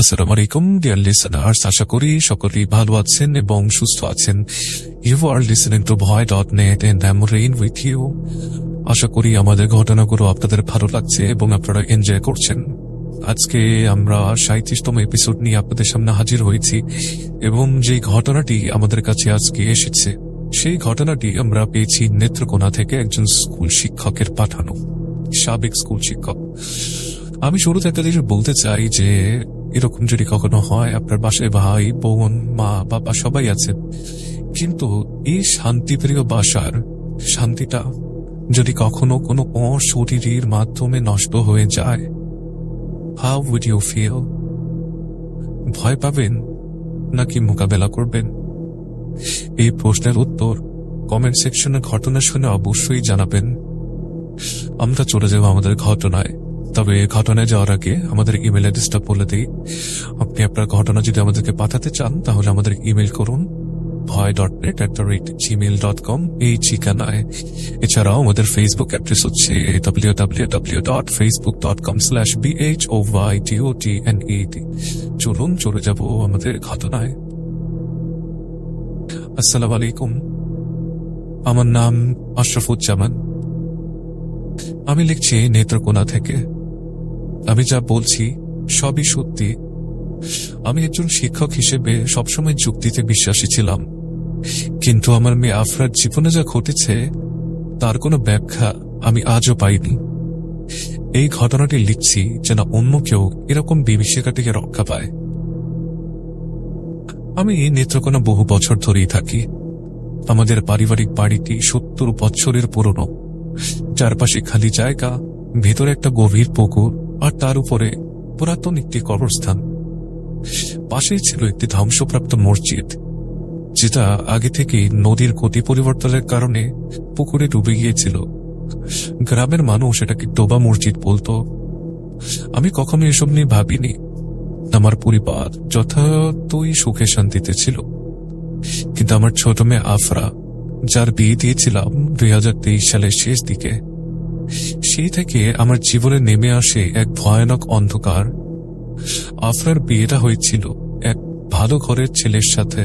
আসসালামু আলাইকুম deer listeners আশা করি সকলেই ভালো আছেন এবং সুস্থ আছেন। You are listening to Bhoy dot net and I rain with you আশা করি আমাদের ঘটনাগুলো আপনাদের ভালো লাগছে এবং আপনারা এনজয় করছেন। আজকে আমরা সাঁত্রিশতম এপিসোড নিয়ে আপনাদের সামনে হাজির হয়েছি এবং যে ঘটনাটি আমাদের কাছে আজকে এসেছে, সেই ঘটনাটি আমরা পেয়েছি নেত্রকোনা থেকে একজন স্কুল শিক্ষকের পাঠানো, সাবেক স্কুল শিক্ষক। আমি শুরুতে একটা জিনিস বলতে চাই যে, এরকম যদি কখনো হয়, আপনার বাসায় ভাই, বোন, মা, বাবা সবাই আছেন কিন্তু এই শান্তিপ্রিয় বাসার শান্তিটা যদি কখনো কোনো অশরীরীর মাধ্যমে নষ্ট হয়ে যায় হাউ উড ইউ ফিল ভয় পাবেন নাকি মোকাবেলা করবেন? এই প্রশ্নের উত্তর কমেন্ট সেকশনে ঘটনা শুনে অবশ্যই জানাবেন। আমরা চলে যাব আমাদের ঘটনায়। তবে ঘটনায় যাওয়ার আগে আমাদের ইমেল অ্যাড্রেসটা বলে দিই। আপনি আপনার ঘটনা যদি আমাদেরকে পাঠাতে চান, তাহলে আমাদের ইমেল করুন Bhoy dot net at the rate Gmail dot com এই ঠিকানায়। এছাড়াও আমাদের ফেসবুক অ্যাড্রেস হচ্ছে W W W dot Facebook dot com slash B H O Y T N E T চলুন, চলে যাব আমাদের ঘটনায়। আসসালামু আলাইকুম। আমার নাম আশরাফুজ্জামান। আমি লিখছি নেত্রকোনা থেকে। আমি যা বলছি সবই সত্যি। আমি একজন শিক্ষক হিসেবে সবসময় যুক্তিতে বিশ্বাসী ছিলাম। কিন্তু আমার মেয়ে আফরার জীবনে যা ঘটেছে, তার কোনো ব্যাখ্যা আমি আজও পাইনি। এই ঘটনাটি লিখছি যেন অন্য কেউ এরকম বিভীষিকা থেকে রক্ষা পায়। আমি নেত্রকোনা বহু বছর ধরেই থাকি। আমাদের পারিবারিক বাড়িটি সত্তর বছরের পুরনো। চারপাশে খালি জায়গা, ভেতরে একটা গভীর পুকুর আর তার উপরে পুরাতন একটি কবরস্থান। পাশেই ছিল একটি ধ্বংসপ্রাপ্ত মসজিদ, যেটা আগে থেকেই নদীর গতি পরিবর্তনের কারণে পুকুরে ডুবে গিয়েছিল। গ্রামের মানুষ এটাকে ডোবা মসজিদ বলতো। আমি কখনো এসব নিয়ে ভাবিনি। আমার পরিবার যথাযথই সুখে শান্তিতে ছিল। কিন্তু আমার ছোট মেয়ে আফরা, যার বিয়ে দিয়েছিলাম দুই হাজার তেইশ সালের শেষ দিকে সেই থেকে আমার জীবনে নেমে আসে এক ভয়ানক অন্ধকার। আফরার বিয়েটা হয়েছিল এক ভালো ঘরের ছেলের সাথে।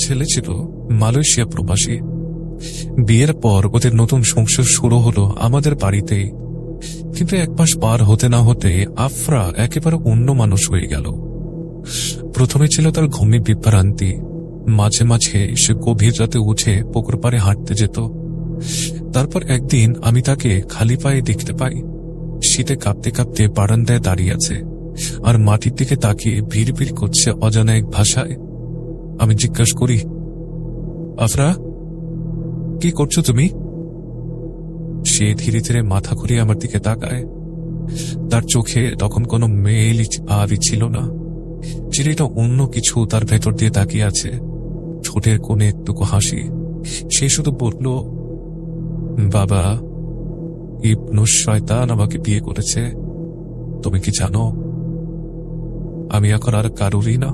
ছেলে ছিল মালয়েশিয়া প্রবাসী। বিয়ের পর ওদের নতুন সংসার শুরু হলো আমাদের বাড়িতেই। কিন্তু এক মাস পার হতে না হতে আফরা একেবারে অন্য মানুষ হয়ে গেল। প্রথমে ছিল তার ঘুমে বিভ্রান্তি। মাঝে মাঝে সে গভীর রাতে উঠে পুকুর পাড়ে হাঁটতে যেত। তারপর একদিন আমি তাকে খালি পায়ে দেখতে পাই। শীতে কাঁপতে কাঁপতে বারান্দায় দাঁড়িয়ে আছে আর মাটির দিকে তাকিয়ে ভিড় ভিড় করছে অজানা এক ভাষায়। আমি জিজ্ঞাসা করি, আফরা, কি করছ তুমি? সে ধীরে ধীরে মাথা ঘুরিয়ে আমার দিকে তাকায়। তার চোখে তখন কোনো মেয়েলি ভাবই ছিল না। চিঠিটা অন্য কিছু তার ভেতর দিয়ে তাকিয়ে আছে। ঠোঁটের কোণে একটুকু হাসি। সে শুধু বলল বাবা, ইবনু শয়তান আমাকে বিয়ে করেছে। তুমি কি জানো? আমি এখন আর কারুরই না।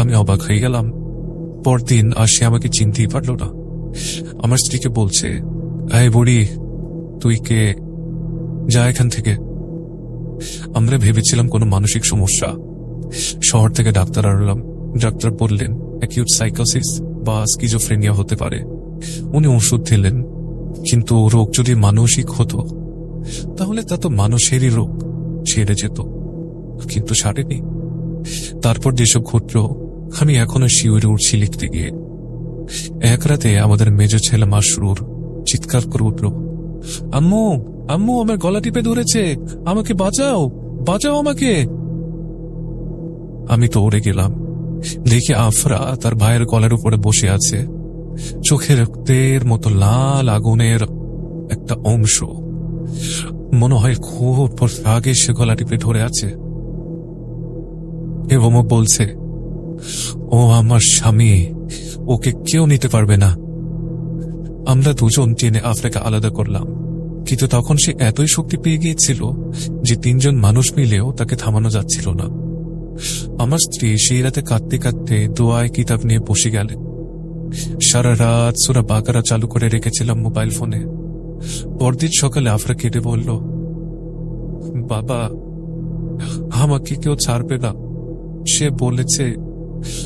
আমি অবাক হয়ে গেলাম। পরদিন আর সে আমাকে চিনতেই পারল না। আমার স্ত্রীকে বলছে, এই বুড়ি, তুই কে? যা এখান থেকে। আমরা ভেবেছিলাম কোনো মানসিক সমস্যা। শহর থেকে ডাক্তার আনলাম। ডাক্তার বললেন অ্যাকিউট সাইকোসিস বা স্কিজোফ্রেনিয়া হতে পারে। উনি ওষুধ দিলেন। কিন্তু রোগ যদি মানসিক হতো, তাহলে তা তো মানুষেরই রোগ, ছেড়ে যেত। কিন্তু সারেনি তারপর যেসব ঘটল, আমি এখনও শিউরে উঠছি লিখতে গিয়ে। এক রাতে আমাদের মেজ ছেলে মাসরুর চিৎকার করে উঠল, আম্মু আম্মু, আমার গলা টিপে ধরেছে, আমাকে বাঁচাও বাঁচাও আমাকে! আমি তো উড়ে গেলাম। দেখি আফরা তার ভাইয়ের গলার উপরে বসে আছে। চোখে রক্তের মতো লাল আগুনের একটা অংশ। মনে হয় খুব আগে সে গলা টিপে ধরে আছে। এবং বলছে, ও আমার স্বামী, ওকে কেউ নিতে পারবে না। আমরা দুজন টেনে আফ্রিকা আলাদা করলাম। কিন্তু তখন সে এতই শক্তি পেয়ে গিয়েছিল যে তিনজন মানুষ মিলেও তাকে থামানো যাচ্ছিল না। আমার স্ত্রী সেই রাতে কাঁদতে কাঁদতে দোয়ায় কিতাব নিয়ে বসে গেলেন। সারা রাত সুরা বাকারা চালু করে রেখেছিলাম মোবাইল ফোনে। পরদিন সকালে আফরা কেটে বলল, বাবা, আমাকে কেউ ছাড়বে না। সে বলেছে,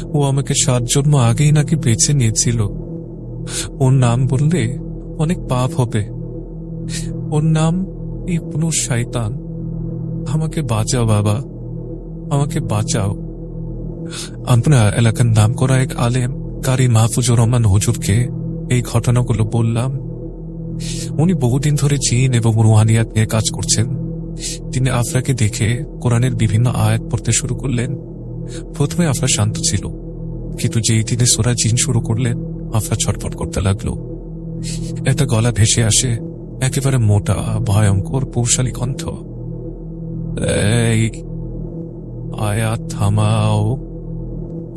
ও আমাকে সাত জন্ম আগেই নাকি বেছে নিয়েছিল। ওর নাম বললে অনেক পাপ হবে। ওর নাম ইবনু শয়তান আমাকে বাঁচাও বাবা, আমাকে বাঁচাও। আমরা এলাকার নাম করা এক আলেম কারি মাহফুজুর রহমান হুজুরকে এই ঘটনাগুলো বললাম। উনি বহুদিন ধরে চীন এবং রুহানিয়াত নিয়ে কাজ করছেন। তিনি আফরাকে দেখে কোরআনের বিভিন্ন আয়াত পড়তে শুরু করলেন। প্রথমে আফরা শান্ত ছিল, কিন্তু যেই তিনি সোরা জিন শুরু করলেন, আফরা ছটফট করতে লাগল। একটা গলা ভেসে আসে একেবারে মোটা, ভয়ঙ্কর পৌশালী কণ্ঠ। আয়াত থামাও।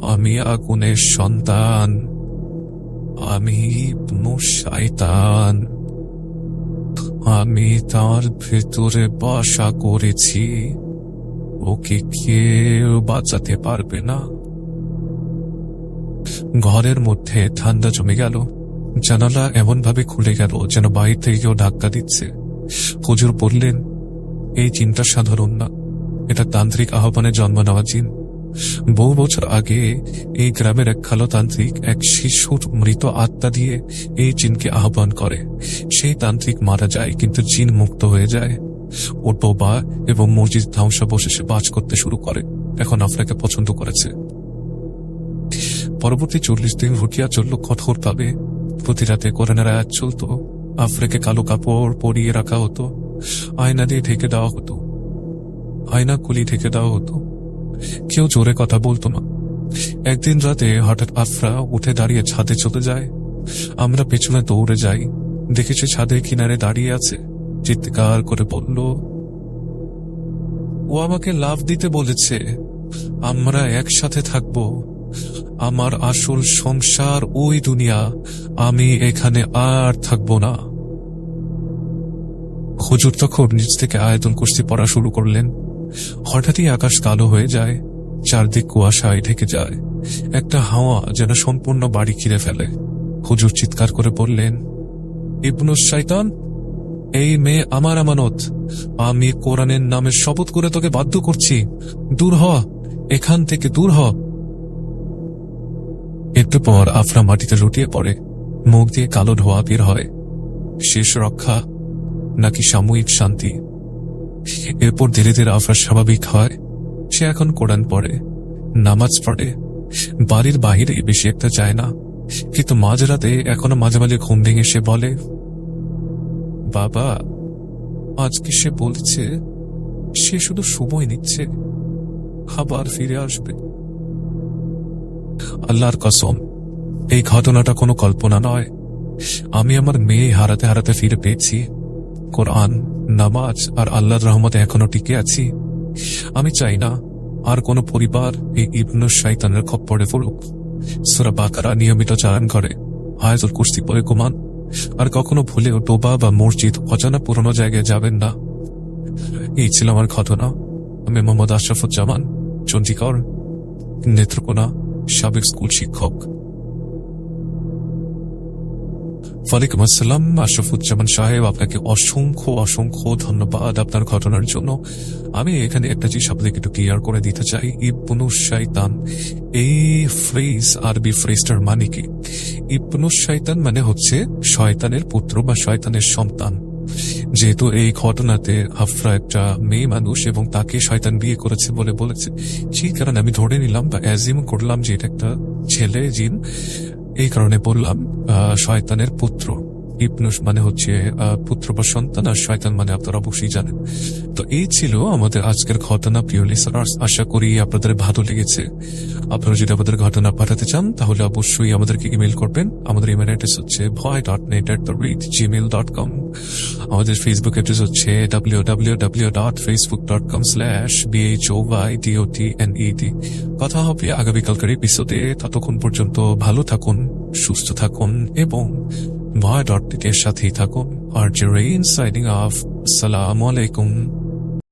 আমি আগুনের সন্তান। আমি ইবনু শয়তান। আমি তার ভেতরে বাসা করেছি। ওকে কেউ বাঁচাতে পারবে না। ঘরের মধ্যে ঠান্ডা জমে গেল। জানালা এমন ভাবে খুলে গেল যেন বাইরে থেকে কেউ ধাক্কা দিচ্ছে। হুজুর বললেন, এই চিন্তা সাধারণ না। এটা তান্ত্রিক আহ্বানে জন্ম নেওয়া জিন। বহু বছর আগে এই গ্রামের এক খালো তান্ত্রিক এক শিশুর মৃত আত্মা দিয়ে এই জিনকে আহ্বান করে। সেই তান্ত্রিক মারা যায়, কিন্তু জিন মুক্ত হয়ে যায়। ওর বাবা এবং মসজিদ ধ্বংসাবশেষে বাজ করতে শুরু করে। এখন আফ্রাকে পছন্দ করেছে। পরবর্তী চল্লিশ দিন ভুটিয়া চলল কঠোর ভাবে। প্রতি রাতে কোরআনের আয়াত চলত আফ্রাকে কালো কাপড় পরিয়ে রাখা হতো, আয়না দিয়ে ঢেকে দেওয়া হতো আয়না কুলি ঢেকে দেওয়া হতো। কেউ জোরে কথা বলতো না। একদিন রাতে হঠাৎ আফরা উঠে দাঁড়িয়ে ছাদে চলে যায়। আমরা পেছনে দৌড়ে যাই। দেখেছি ছাদের কিনারে দাঁড়িয়ে আছে। চিৎকার করে বলল, ও আমাকে লাভ দিতে বলেছে। আমরা একসাথে থাকব। আমার আসল সংসার ওই দুনিয়া। আমি এখানে আর থাকব না। হুজুর তখন নিজ থেকে আয়তন কুস্তি পড়া শুরু করলেন। হঠাৎই আকাশ কালো হয়ে যায়, চারদিক কুয়াশায় ঢেকে যায়। একটা হাওয়া যেন সম্পূর্ণ বাড়ি ঘিরে ফেলে। হুজুর চিৎকার করে বললেন ইবনুস শয়তান, এই মেয়ে আমার আমানত। আমি কোরআনের নামে শপথ করে তোকে বাধ্য করছি। দূর হ, এখান থেকে দূর হ। একটু পর আফরা মাটিতে লুটিয়ে পড়ে। মুখ দিয়ে কালো ধোয়া বের হয়। শেষ রক্ষা, নাকি সাময়িক শান্তি? এরপর ধীরে ধীরে আফরা স্বাভাবিক হয়। সে এখন কোরআন পড়ে, নামাজ পড়ে। বাড়ির বাহিরে বেশি একটা যায় না। কিন্তু মাঝরাতে এখনও মাঝে মাঝে ঘুম ভেঙে সে বলে, বাবা, আজকে সে বলছে, সে শুধু সময় নিচ্ছে, আবার ফিরে আসবে। আল্লাহর কসম, এই ঘটনাটা কোনো কল্পনা নয়। আমি আমার মেয়ে হারাতে হারাতে ফিরে পেয়েছি, কোরআন। নামাজ আর আল্লাহর রহমতে এখনও টিকে আছি। আমি চাই না আর কোনো পরিবার এই ইবনুস শৈতানের খপ্পরে পড়ুক। সুরা বাকারা নিয়মিত চালান করে, আয়াতুল কুস্তি পরে ঘুমান, আর কখনো ভুলেও ডোবা বা মসজিদ অজানা পুরনো জায়গায় যাবেন না। এই ছিল আমার ঘটনা। আমি মোহাম্মদ আশরাফুজ্জামান চণ্ডীগড় নেত্রকোনা, সাবেক স্কুল শিক্ষক। ওয়ালাইকুম আসসালাম, আশরাফুজ্জামান সাহেব, আপনাকে অসংখ্য অসংখ্য ধন্যবাদ আপনার ঘটনার জন্য। আমি এখানে একটা জিনিস আপনাদেরকে একটু ক্লিয়ার করে দিতে চাই। ইবনু শয়তান এই ফ্রেজ আরবি ফ্রেজটার মানে কি? ইবনু শয়তান মানে হচ্ছে শয়তানের পুত্র বা শয়তানের সন্তান। যেহেতু এই ঘটনাতে আফরা একটা মেয়ে মানুষ এবং তাকে শয়তান বিয়ে করেছে বলে বলেছে। সেই কারণে আমি ধরে নিলাম বা অ্যাজিম করলাম যে এটা একটা ছেলে, জিন। এই কারণে বললাম শয়তানের পুত্র। ইবনুস মানে হচ্ছে পুত্র বা সন্তান আর শয়তান মানে আপনারা অবশ্যই জানেন। তো এই ছিল আমাদের আজকের ঘটনা, প্রিয় লিসার্স আশা করি আপনাদের ভালো লেগেছে। আপনারা যদি আমাদের ঘটনা পাঠাতে চান, তাহলে অবশ্যই আমাদেরকে ইমেল করবেন। আমাদের ইমেল অ্যাড্রেস হচ্ছে Bhoy dot net at the rate Gmail dot com আমাদের ফেসবুক অ্যাড্রেস হচ্ছে W W W dot Facebook dot com slash B H O Y D O T N E D কথা হবে আগামীকালকার এপিসোডে ততক্ষণ পর্যন্ত ভালো থাকুন, সুস্থ থাকুন এবং ভয় ডট এর সাথেই থাকো আর জিরো ইন সাইনিং অফ সালাম আলাইকুম।